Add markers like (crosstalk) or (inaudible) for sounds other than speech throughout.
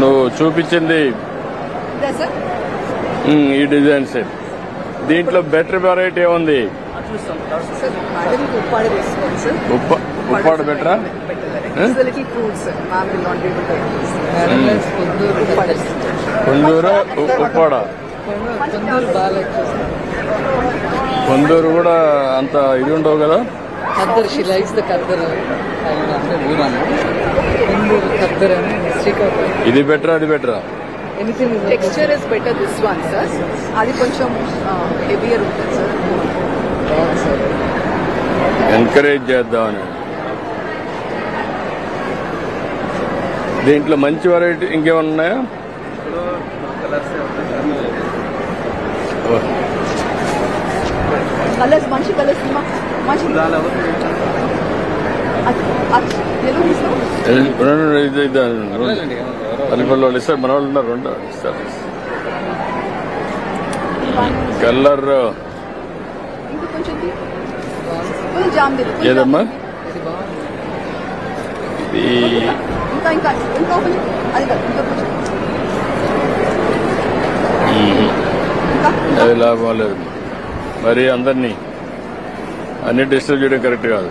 నువ్వు చూపించింది ఈ డిజైన్ సెట్ దీంట్లో బెటర్ వెరైటీ మేడం ఉప్పాడ బెటరా కొందూరు ఉప్పాడ. కొందూరు కూడా అంత ఇది ఉండవు కదా? Khaddar she likes the khaddar khaddar అని శ్రీకాకుళం. ఇది బెటరా అది బెటరా? Anything texture is better this one sir అది కొంచెం హెవియర్ ఉంటుంది సార్ సార్ ఎంకరేజ్ చేద్దామని దీంట్లో మంచి వెరైటీ ఇంకేమన్నా ఉన్నాయా? కలర్స్ మంచి కలర్స్ పల్లెపల్లి వాళ్ళు ఇస్తారు మన వాళ్ళు ఉన్నారు రెండు ఇస్తారు. కొంచెం ఏదమ్మా? ఇది అది లాభం లేదు. మరి అందరినీ అన్ని డిస్టర్బ్ చేయడం కరెక్ట్ కాదు.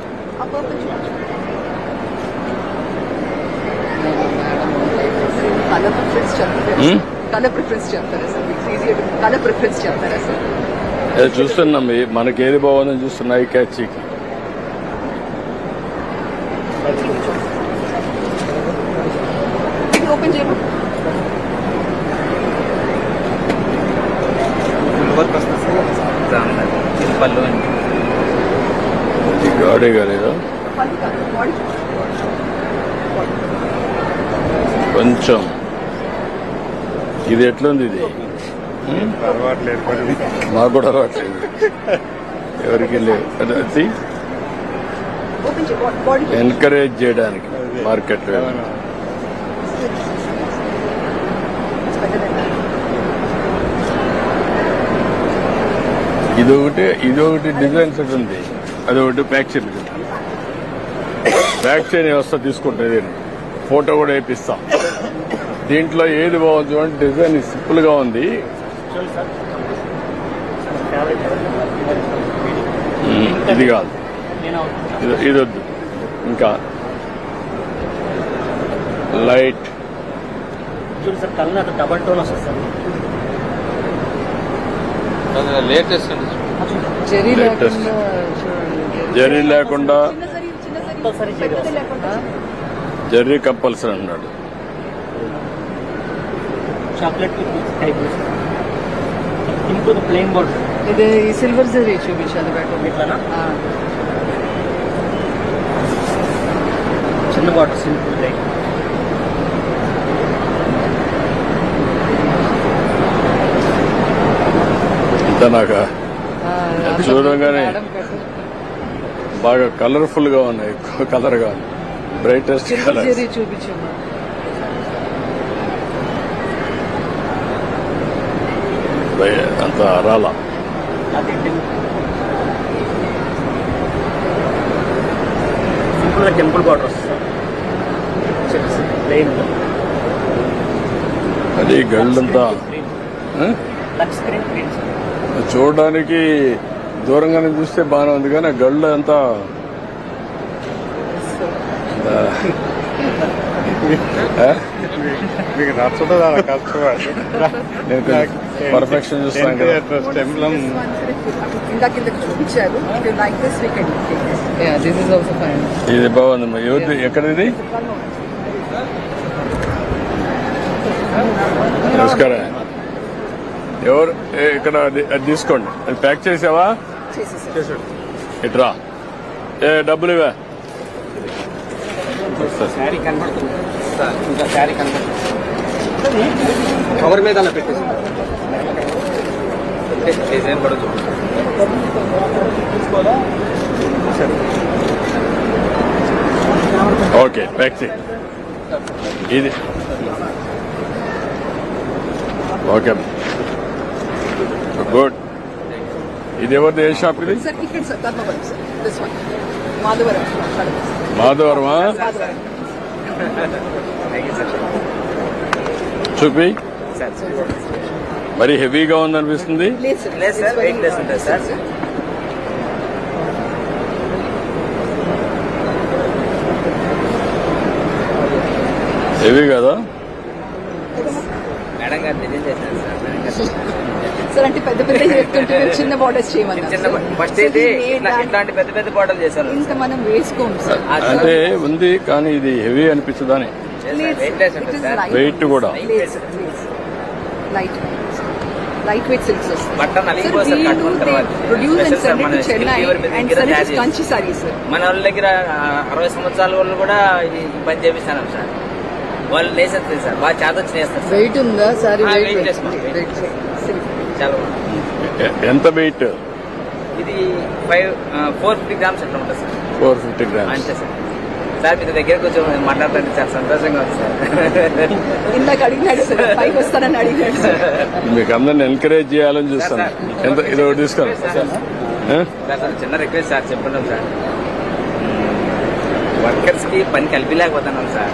చూస్తున్నాం. ఈ- మనకి ఏది బాగుందని చూస్తున్నా ఈ క్యాచీకి ఇది ఓపెన్ చేయము వర్క్ వస్తుంది సార్ ఇది పళ్ళు అండి గాడే కాలేదా బాడీ కొంచెం. ఇది ఎట్లుంది ఇది? మాకు కూడా అలవాట్లేదు. ఎవరికి లేవు. అది- బాడీ ఎంకరేజ్ చేయడానికి మార్కెట్ ఇది ఒకటి ఇది ఒకటి డిజైన్ సెట్ ఉంది. అది ఒకటి ప్యాక్ చేయండి. ప్యాక్ చేయని వ్యవస్థ తీసుకుంటుంది ఫోటో కూడా వేపిస్తాం. దీంట్లో ఏది బాగుంది అంటే డిజైన్ సింపుల్గా ఉంది. ఇది కాదు. ఇది వద్దు. ఇంకా లైట్. డబల్ టోన్ వస్తుంది సార్. Latest zari Latest. లేకుండా చూడండి జరీ లేకుండా చిన్న సరి చిన్న కంపల్సరీ అన్నాడు ఇది సిల్వర్ జరీ చూపించాలి బెటర్ చిన్న బాటిల్ సింపుల్ అంత చూడంగానే. బాగా కలర్ఫుల్గా ఉన్నాయి. ఎక్కువ కలర్గా బ్రైటెస్ట్ కలర్ చూపించమ్మా అంత రాలా. అది సింపుల్ టెంపుల్ బార్డర్ వస్తుంది సార్ ప్లెయిన్ అది గల్డ్ అంతా చూడడానికి దూరంగానే చూస్తే బాగానే ఉంది కానీ గళ్ళు అంతా? మీకు నచ్చుతుంది పర్ఫెక్షన్ చూస్తాను ఇది బాగుందమ్మా ఎవరిది? ఎక్కడిది? నమస్కారం. ఎవరు? ఏ, ఇక్కడ అది తీసుకోండి. అది ప్యాక్ చేసావా? ఇట్రా ఏ డబ్బులు ఇవే కవర్ మీద పెట్టేసి. డిజైన్ చూడండి ఓకే ప్యాక్ చేయి ఇది ఓకే గుడ్ ఇది ఎవరిది ఏ షాప్ ఇది? మాధవరమా? చూపి. మరి హెవీగా ఉందనిపిస్తుంది. హెవీ కదా? మేడం గారు చేశారు సార్ సార్ అంటే పెద్ద పెద్ద (laughs) చెప్తుంటే చిన్న బార్డర్స్. ఫస్ట్ అయితే ఇట్లాంటి పెద్ద పెద్ద బాటలు చేశారు. ఇంకా మనం సార్ అంటే ఉంది కానీ ఇది హెవీ సార్ వెయిట్ కూడా. లైట్ లైట్ వెయిట్ సిల్క్స్ మన వాళ్ళ దగ్గర అరవై సంవత్సరాల వాళ్ళు కూడా ఈ పని చేపిస్తాను సార్ వాళ్ళు లేసేస్తారు సార్. బాగా చేస్తారు సార్. వెయిట్ ఉందా? Sorry weight. చాలా ఎంత వెయిట్? ఇది ఫైవ్ ఫోర్ ఫిఫ్టీ గ్రామ్స్ అట్లా ఉంటుంది సార్. Four fifty grams. అంతే సార్. సార్ మీ దగ్గర కొంచెం మాట్లాడుతుంటే చాలా సంతోషంగా ఉంది సార్. (laughs) ఇందాక అడిగినాడు సార్ పైకి వస్తానని అడిగినాడు సార్. మీకు అందరిని ఎంకరేజ్ చేయాలని చూస్తాను. ఎంత ఇది ఒకటి తీసుకోండి? సార్. సార్ చిన్న రిక్వెస్ట్ సార్ చెప్పండి సార్. వర్కర్స్కి పని కలిపిలేకపోతున్నాం సార్.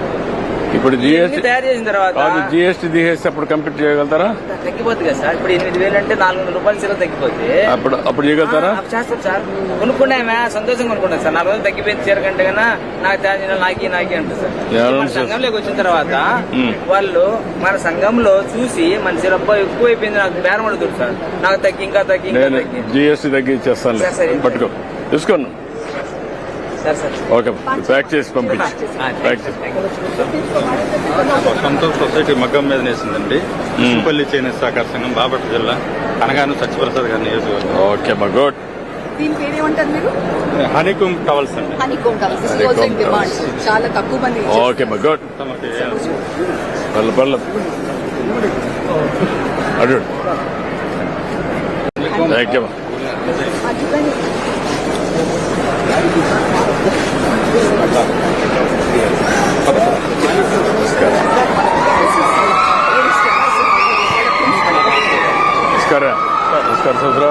ఇప్పుడు జిఎస్టీ తయారు చేసిన తర్వాత? కాదు జిఎస్టీ తీసేస్తే అప్పుడు కంప్లీట్ చేయగలుగుతారా? తగ్గిపోతుంది కదా సార్. ఇప్పుడు ఎనిమిది వేలు అంటే నాలుగు వందల రూపాయలు సీల తగ్గిపోతే అప్పుడు అప్పుడు చేయగలుగుతారా? చేస్తాం సార్. కొనుక్కున్నామే సంతోషంగా కొనుక్కున్నాం సార్. నాలుగు వందలు తగ్గిపోయింది చీర కంటే కన్నా నాకు తయారు చేయాలి నాకి నాకి అంటారు సార్? సంఘంలోకి వచ్చిన తర్వాత. వాళ్ళు మన సంఘంలో చూసి మన చీర ఎక్కువ అయిపోయింది నాకు బేరం అడుగుతారు సార్. నాకు తగ్గి ఇంకా తగ్గి తగ్గి. జిఎస్టీ సరే, సరే. పట్టుకో. సార్ ఓకే ప్యాక్ చేసి పంపించి ప్యాక్ చేసి. సంతోష్ సొసైటీ మగ్గం మీద నేసిందండి. సింపల్లి చేనేత సహకార సంఘం బాపట్ల జిల్లా అనగాను సత్యప్రసాద్ గారి నియోజకవర్గం. ఓకే మా గుడ్. హనీకుంగ్ టవల్స్ అండి. చాలా తక్కువ మంది ఓకే మా గుడ్. తమకి పర్ల పర్ల. అడు. థ్యాంక్ యూ നമസ്കാരം നമസ്കാരം സഹോദര